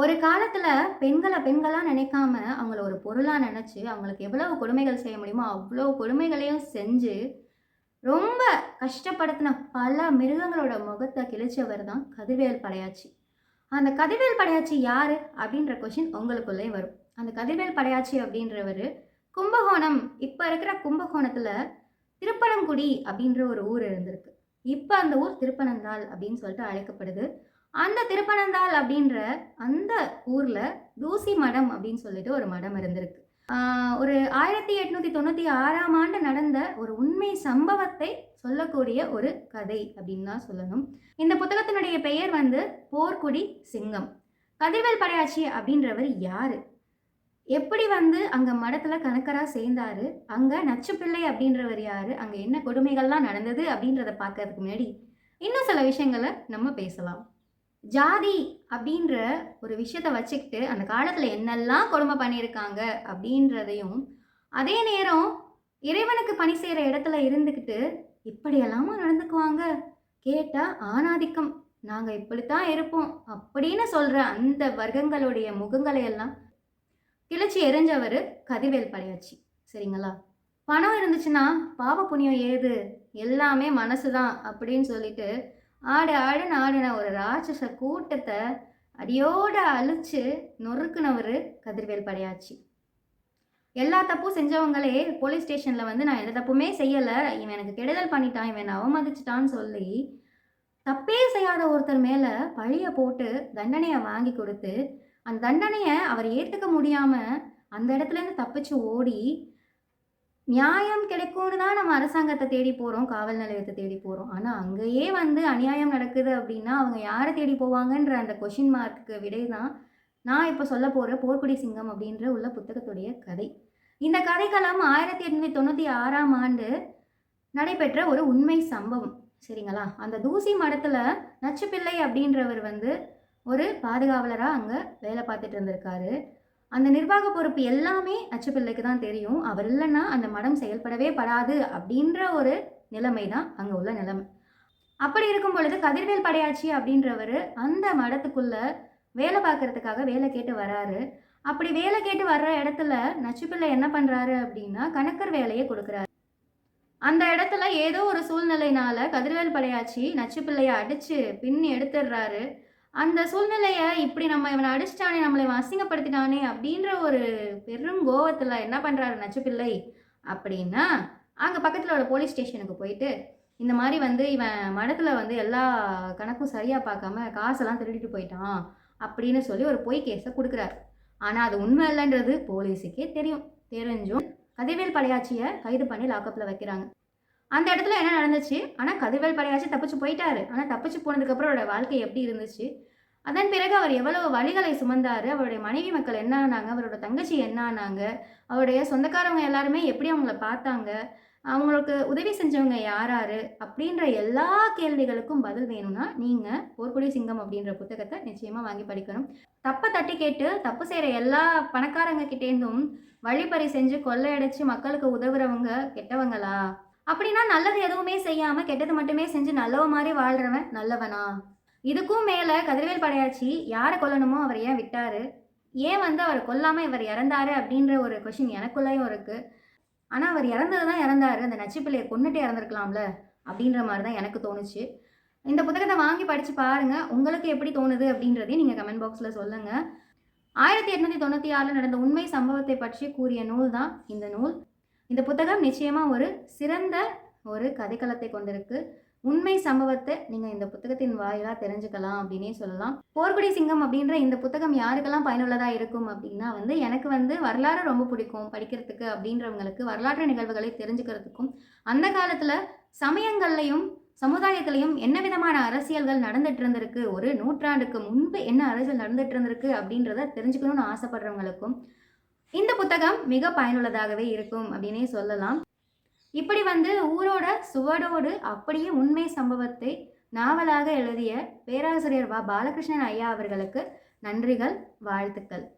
ஒரு காலத்தில் பெண்களை பெண்களாக நினைக்காம அவங்கள ஒரு பொருளாக நினச்சி அவங்களுக்கு எவ்வளவு கொடுமைகள் செய்ய முடியுமோ அவ்வளோ கொடுமைகளையும் செஞ்சு ரொம்ப கஷ்டப்படுத்தின பல மிருகங்களோட முகத்தை கிழிச்சவர் தான் கதிர்வேல் படையாச்சி. அந்த கதிர்வேல் படையாச்சி யார்? அப்படின்ற கொஷின் உங்களுக்குள்ளே வரும். அந்த கதிர்வேல் படையாச்சி அப்படின்றவர் கும்பகோணம். இப்போ இருக்கிற கும்பகோணத்தில் திருப்பனங்குடி அப்படின்ற ஒரு ஊர் இருந்திருக்கு. இப்போ அந்த ஊர் திருப்பனந்தாள் அப்படின்னு சொல்லிட்டு அழைக்கப்படுது. அந்த திருப்பனந்தாள் அப்படின்ற அந்த ஊரில் தூசி மடம் அப்படின்னு சொல்லிட்டு ஒரு மடம் இருந்திருக்கு. ஒரு ஆயிரத்தி எட்நூற்றி தொண்ணூற்றி ஆறாம் ஆண்டு நடந்த ஒரு உண்மை சம்பவத்தை சொல்லக்கூடிய ஒரு கதை அப்படின்னு தான் சொல்லணும். இந்த புத்தகத்தினுடைய பெயர் வந்து போர்க்குடி சிங்கம். கதிர்வேல் படையாச்சி அப்படின்றவர் யாரு? எப்படி வந்து அங்கே மடத்தில் கணக்கராக சேர்ந்தாரு? அங்கே நச்சுப்பிள்ளை அப்படின்றவர் யாரு? அங்கே என்ன கொடுமைகள்லாம் நடந்தது அப்படின்றத பார்க்கறதுக்கு முன்னாடி இன்னும் சில விஷயங்களை நம்ம பேசலாம். ஜாதி அப்படின்ற ஒரு விஷயத்தை வச்சுக்கிட்டு அந்த காலத்தில் என்னெல்லாம் கொடுமை பண்ணியிருக்காங்க அப்படின்றதையும் அதே நேரம் இறைவனுக்கு பணி செய்கிற இடத்துல இருந்துக்கிட்டு இப்படியெல்லாமா நடந்துக்குவாங்க. கேட்டால் ஆணாதிக்கம் நாங்கள் இப்படித்தான் இருப்போம் அப்படின்னு சொல்கிற அந்த வர்க்கங்களுடைய முகங்களை எல்லாம் கிளச்சி எரிஞ்சவர் கதிவேல் படையாச்சி. சரிங்களா? பணம் இருந்துச்சுன்னா பாவ புண்ணியம் ஏது? எல்லாமே மனசு தான் அப்படின்னு சொல்லிட்டு ஆடு ஆடுன்னு ஆடுன ஒரு ராட்சச கூட்டத்தை அடியோடு அழிச்சு நொறுக்குனவர் கதிர்வேல் படையாச்சி. எல்லா தப்பும் செஞ்சவங்களே போலீஸ் ஸ்டேஷனில் வந்து நான் எந்த தப்புமே செய்யலை இவன் எனக்கு கெடுதல் பண்ணிட்டான் இவன் அவமதிச்சிட்டான்னு சொல்லி தப்பே செய்யாத ஒருத்தர் மேலே பழியை போட்டு தண்டனையை வாங்கி கொடுத்து அந்த தண்டனையை அவர் ஏற்றுக்க முடியாமல் அந்த இடத்துலேருந்து தப்பிச்சு ஓடி நியாயம் கிடைக்கும்னு தான் நம்ம அரசாங்கத்தை தேடி போகிறோம் காவல் நிலையத்தை தேடி போகிறோம் ஆனால் அங்கேயே வந்து அநியாயம் நடக்குது அப்படின்னா அவங்க யாரை தேடி போவாங்கன்ற அந்த கொஷின் மார்க்கு விடை தான் நான் இப்போ சொல்ல போகிற போர்க்குடி சிங்கம் அப்படின்ற உள்ள புத்தகத்துடைய கதை. இந்த கதைக்களம் ஆயிரத்தி எட்நூற்றி தொண்ணூற்றி ஆறாம் ஆண்டு நடைபெற்ற ஒரு உண்மை சம்பவம். சரிங்களா? அந்த தூசி மடத்தில் நச்சுப்பிள்ளை அப்படின்றவர் வந்து ஒரு பாதுகாவலராக அங்கே வேலை பார்த்துட்டு இருந்திருக்காரு. அந்த நிர்வாக பொறுப்பு எல்லாமே நச்சுப்பிள்ளைக்கு தான் தெரியும். அவர் இல்லைன்னா அந்த மடம் செயல்படவே படாது அப்படின்ற ஒரு நிலைமை தான் அங்கே உள்ள நிலைமை. அப்படி இருக்கும் பொழுது கதிர்வேல் படையாச்சி அப்படின்றவர் அந்த மடத்துக்குள்ள வேலை பார்க்கறதுக்காக வேலை கேட்டு வராரு. அப்படி வேலை கேட்டு வர்ற இடத்துல நச்சுப்பிள்ளை என்ன பண்ணுறாரு அப்படின்னா கணக்கர் வேலையை கொடுக்குறாரு. அந்த இடத்துல ஏதோ ஒரு சூழ்நிலைனால கதிர்வேல் படையாச்சி நச்சுப்பிள்ளையை அடித்து பின்னி எடுத்துடுறாரு. அந்த சூழ்நிலையை இப்படி நம்ம இவனை அடிச்சிட்டானே நம்மளை இவன் அசிங்கப்படுத்திட்டானே அப்படின்ற ஒரு பெரும் கோவத்தில் என்ன பண்ணுறாரு நச்சுப்பிள்ளை? அப்படின்னா அங்கே பக்கத்தில் உள்ள போலீஸ் ஸ்டேஷனுக்கு போயிட்டு இந்த மாதிரி வந்து இவன் மடத்தில் வந்து எல்லா கணக்கும் சரியாக பார்க்காம காசெல்லாம் திருடிட்டு போயிட்டான் அப்படின்னு சொல்லி ஒரு பொய் கேஸை கொடுக்குறாரு. ஆனால் அது உண்மை இல்லைன்றது போலீஸுக்கே தெரியும். தெரிஞ்சும் கதிர்வேல் படையாச்சியை கைது பண்ணி லாக்கப்பில் வைக்கிறாங்க. அந்த இடத்துல என்ன நடந்துச்சு? ஆனால் கதிர்வேல் படையாச்சு தப்பிச்சு போயிட்டாரு. ஆனால் தப்பிச்சு போனதுக்கப்புறம் அவரோட வாழ்க்கை எப்படி இருந்துச்சு? அதன் பிறகு அவர் எவ்வளவு வழிகளை சுமந்தார்? அவருடைய மனைவி மக்கள் என்ன ஆனாங்க? அவரோட தங்கச்சி என்ன ஆனாங்க? அவருடைய சொந்தக்காரவங்க எல்லாருமே எப்படி அவங்கள பார்த்தாங்க? அவங்களுக்கு உதவி செஞ்சவங்க யாராரு? அப்படின்ற எல்லா கேள்விகளுக்கும் பதில் வேணும்னா நீங்கள் போர்க்குடி சிங்கம் அப்படின்ற புத்தகத்தை நிச்சயமாக வாங்கி படிக்கணும். தப்பை தட்டி கேட்டு தப்பு செய்கிற எல்லா பணக்காரங்க கிட்டேருந்தும் வழிப்பறி செஞ்சு கொள்ளையடிச்சு மக்களுக்கு உதவுறவங்க கெட்டவங்களா? அப்படின்னா நல்லது எதுவுமே செய்யாமல் கெட்டது மட்டுமே செஞ்சு நல்லவ மாதிரி வாழ்கிறவன் நல்லவனா? இதுக்கும் மேலே கதிர்வேல் படையாச்சி யாரை கொல்லணுமோ அவர் ஏன் விட்டாரு? ஏன் வந்து அவர் கொல்லாமல் இவர் இறந்தாரு அப்படின்ற ஒரு கொஷின் எனக்குள்ளேயும் இருக்குது ஆனால் அவர் இறந்தது தான் இறந்தாரு. அந்த நச்சுப்பிள்ளையை கொண்டுட்டு இறந்துருக்கலாம்ல? அப்படின்ற மாதிரி தான் எனக்கு தோணுச்சு. இந்த புத்தகத்தை வாங்கி படித்து பாருங்கள் உங்களுக்கு எப்படி தோணுது அப்படின்றதையும் நீங்கள் கமெண்ட் பாக்ஸில் சொல்லுங்கள் ஆயிரத்தி எட்நூற்றி தொண்ணூற்றி ஆறில் நடந்த உண்மை சம்பவத்தை பற்றி கூறிய நூல் தான் இந்த நூல். இந்த புத்தகம் நிச்சயமாக ஒரு சிறந்த ஒரு கதைக்களத்தை கொண்டிருக்கு. உண்மை சம்பவத்தை நீங்கள் இந்த புத்தகத்தின் வாயிலாக தெரிஞ்சுக்கலாம் அப்படின்னே சொல்லலாம். போர்க்குடி சிங்கம் அப்படின்ற இந்த புத்தகம் யாருக்கெல்லாம் பயனுள்ளதாக இருக்கும் அப்படின்னா வந்து எனக்கு வந்து வரலாறு ரொம்ப பிடிக்கும் படிக்கிறதுக்கு அப்படின்றவங்களுக்கு வரலாற்று நிகழ்வுகளை தெரிஞ்சுக்கிறதுக்கும் அந்த காலத்தில் சமயங்கள்லையும் சமுதாயத்திலையும் என்ன விதமான அரசியல்கள் நடந்துட்டு இருந்திருக்கு ஒரு நூற்றாண்டுக்கு முன்பு என்ன அரசியல் நடந்துட்டு இருந்திருக்கு அப்படின்றத தெரிஞ்சுக்கணும்னு ஆசைப்படுறவங்களுக்கும் இந்த புத்தகம் மிக பயனுள்ளதாகவே இருக்கும் அப்படின்னே சொல்லலாம். இப்படி வந்து ஊரோட சுவடோடு அப்படியே உண்மை சம்பவத்தை நாவலாக எழுதிய பேராசிரியர் வா. பாலகிருஷ்ணன் ஐயா அவர்களுக்கு நன்றிகள் வாழ்த்துக்கள்.